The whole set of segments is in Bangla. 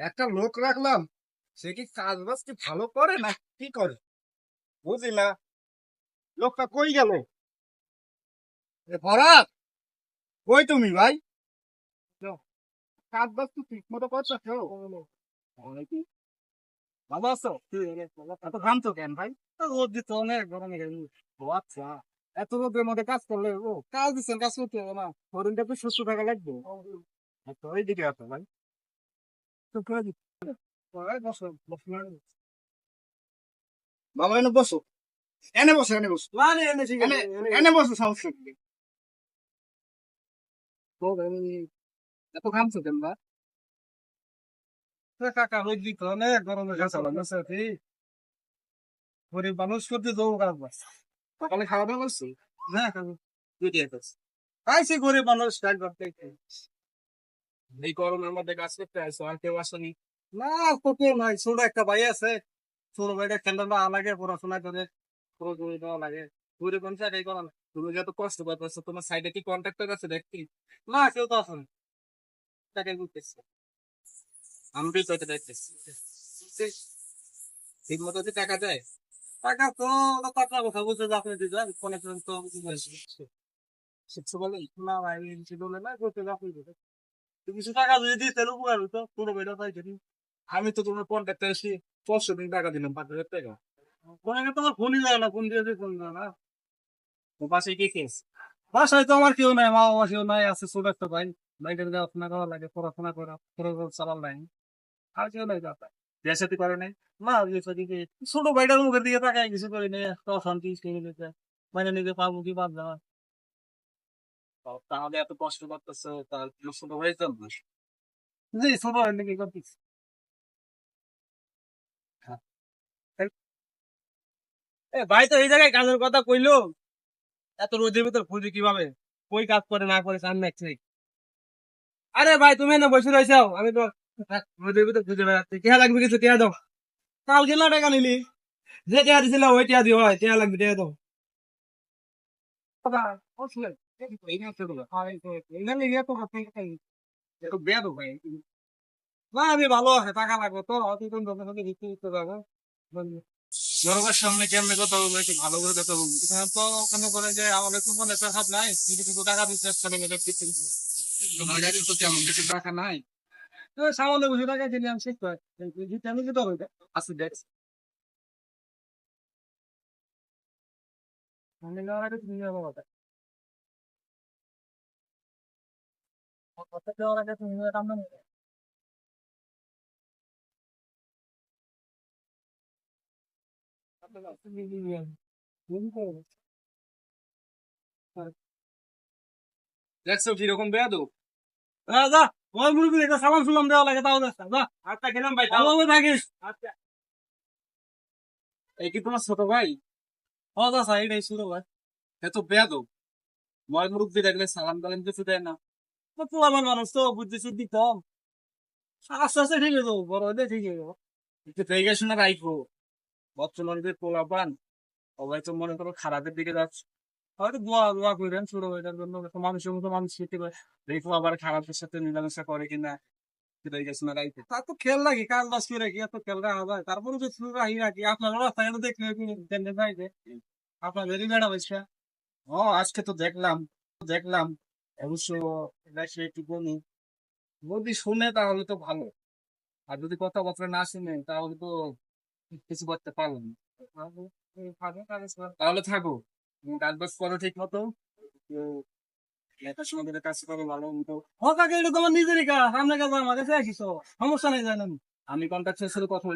একটা লোক রাখলাম সে কি বাজ কি ভালো করে না কি করে? বুঝি না। লোকটা কই গেল? ভরাত কই তুমি ভাই? বাজ তো ঠিক মতো করছ ভালো আছো? এত ঘামছো কেন ভাই? রোদ দিতে অনেক গরমে ও আচ্ছা এত রোদের মধ্যে কাজ করলে ও কাজ দিচ্ছেন কাজ করতে হবে না। হরিণটা একটু সুস্থ থাকা লাগবে। তো ওই দিকে আছে ভাই তো করে দিচ্ছি ওই বসো বসো না। বাবা এনে বসো। এনে বসো এনে বসো। এনে বসো সমস্যা এত ঘামছো কেন বা? কাকা রোদ দিতে অনেক গরমে কাজ হবে গরিব মানুষ করতে যাব কাজ বাস সকালে খাওয়া দাওয়া করছি? না খাব দুই দিয়ে করছি। আইসি গরিব মানুষ করতে এই গরমের মধ্যে কাজ করতে আসো আর কেউ আসেনি না। তো কেউ নাই ছোট একটা ভাই আছে। ছোট ভাইটা খেলতে না লাগে পড়াশোনা করে। দেওয়া লাগে। গরিব মানুষ একাই করা না তুমি যত কষ্ট পাচ্ছ তোমার সাইডে কি কন্ট্রাক্টর আছে দেখি না, কেউ তো আসে না। টাকা ঘুরতেছে আমি তো দেখতেছি। ঠিক। মতো যদি টাকা দেয়? টাকা তো কথা কথা বলতে যে আপনি বলছি। বলে, না করতে আপনি কিছু টাকা যদি দিতে উপকার হতো বেটা তাই আমি তো তোমার কন্ট্যাক্টে এসে পরশু দিন টাকা দিলাম, পাঁচ হাজার টাকা। তোমার ফোনই না ফোন দিয়ে ফোন না। কেস বাসায় তো আমার কেউ নাই মা বাবা কেউ নাই, আছে একটা ভাই। ভাইটার দেখাশোনা করা লাগে, পড়াশোনা করা পড়াশোনা চালার লাগে আর কেউ নাই করে নাই। কি ছোট ভাইটার মুখের দিকে কিছু করে নেই, একটা অশান্তি মানে নিজে পাবো কি পাব না। তাহলে এত কষ্ট করতেছে তার ভাই তো জি নাকি ভাই তো এই জায়গায় কাজের কথা কইলো? এত রোদের ভিতর খুঁজি কীভাবে? কই কাজ করে, না করে চান নাকছে আরে ভাই, তুমি না বসে রয়েছো। আমি তো রোদের ভিতর খুঁজে বেড়াচ্ছি। টিয়া লাগবে কিছু, টিয়া দাও। কালকে না টাকা নিলি? যে টিয়া দিছিল, ওই টিয়া দিও টিয়া লাগবে, টিয়া দাও। না আমি ভালো আছে টাকা লাগবে তো অতদিন দোকান বিক্রি করতে যাব জনগণের সামনে কেমনে কথা বলব একটু ভালো করে কথা বলব এখানে তো ওখানে করে যে আমাদের তো মনে পেশাব নাই কিন্তু কিছু টাকা দিচ্ছে ছেলে মেয়েদের দিচ্ছে তো তেমন কিছু টাকা নাই তো সামান্য কিছু টাকা দিলে আমি শিখতে আমি কি হবে আছে দেখ আমি না আগে তুমি যাব কথা দেখছ কীরকম বেয়াদো যা ওই মুরগি এটা সালাম সুলাম দেওয়া লাগে তাও দেখছ। যা আচ্ছা গেলাম ভাই তাও। থাকিস। আচ্ছা। এই কি তোমার ছোট ভাই? ও যা সাই এই ছোট ভাই। এত বেয়াদো মই মুরগি দেখলে সালাম দালাম কিছু দেয় না। আস্তে আস্তে বড় হলে ঠিক হয়ে যাব। একটু দেখে শুনে রাখব বর্তমানে পোলা পান সবাই তো করো খারাপের দিকে যাচ্ছে। হয়তো দোয়া দোয়া করেন, ছোট ভাইটার জন্য মানুষের মতো মানুষ খেতে করে কিনা সেটাই না তার তো খেল লাগে কাজ বাজ করে এত খেল রাখা যায়। তারপরে তো শুরু রাখি নাকি আপনার রাস্তায় ও, আজকে তো দেখলাম দেখলাম। অবশ্য এলাকায় একটু বলি, যদি শুনে তাহলে তো ভালো। আর যদি কথাবার্তা না শুনে তাহলে তো কিছু করতে পারলাম তাহলে থাকো কাজ বাজ করো ঠিক মতো। এটা আমি কন্ট্রাক্টের সাথে কথা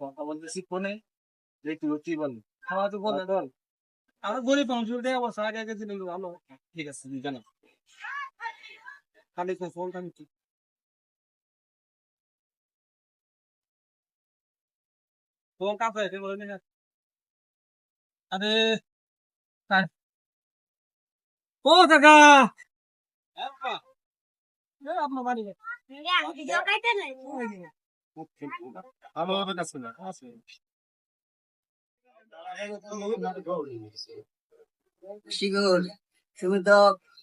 কথা বলতেছি ফোনে যে তুই খাওয়া তো বল আমার গরিব মানুষ অবস্থা আগে আগে দিলে ভালো ঠিক আছে জানো। খালি ফোন বলে না আরে ও কাকা! আপনার বাড়ি আমার কাছে না আছে। শিখুন তুমি তো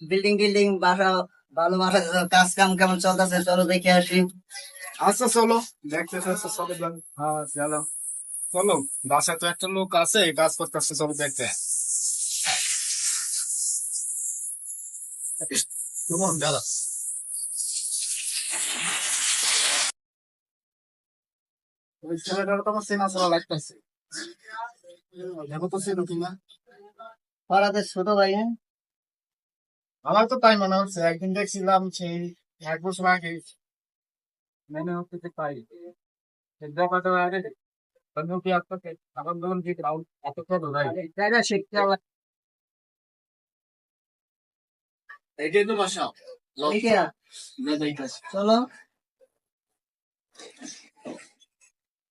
বিল্ডিং টিল্ডিং বাসা ভালো বাসা, কাজ কাম কেমন চলতেছে? চলো দেখে আসি। আচ্ছা চলো। দেখতে চলো যান। হ্যাঁ চলো। চলো, বাসায় তো একটা লোক আছে, কাজ করতে আসছে চলো দেখতে। ছেলেটার তো আমার চেনা চেনা লাগতেছে। পাড়াতে ছোট ভাই হ্যাঁ? আমার তো তাই মনে হচ্ছে একদিন দেখছিলাম সেই এক বছর আগে। মনে হচ্ছে যে তাই। আগে আপনাকে যখন গ্রাউন্ড শিখতে এটাই তো বাসা চলো।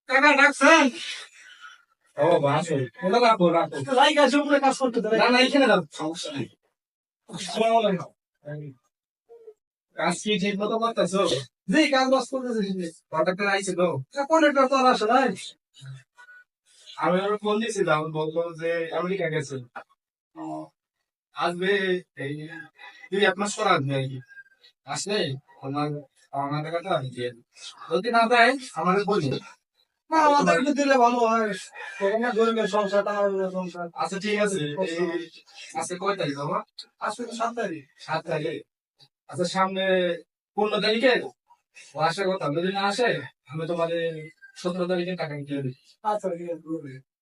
কাকা ডাকছেন? ও বাসো। কোথা রাখো। রাখো লাইক আছে উপরে কাজ করতে দেবে। না না এখানে রাখো সমস্যা নেই। আসসালামু আলাইকুম কাজ কি ঠিক মতো করতেছো? জি কাজ বাজ করতেছে কন্ট্রাক্টর আইছে তো? কন্ট্রাক্টর তো আর আসে নাই। আমি ওর ফোন দিয়েছিলাম বলল যে আমেরিকা গেছে। আসবে এই দুই এক মাস পর আসবে আর কি। আসলে আমার আমার টাকাটা আমি দিয়ে যদি না দেয় আমাদের বলি। না দিলে ভালো হয়। তোমার গরিবের সংসার টাকা সংসার। আচ্ছা ঠিক আছে। আজকে কয় তারিখ আজকে সাত তারিখ। সাত তারিখে। আচ্ছা সামনে পনেরো তারিখে? ও আসার কথা। যদি না আসে আমি তোমাদের সতেরো তারিখে টাকা দিয়ে দিই আচ্ছা ঠিক আছে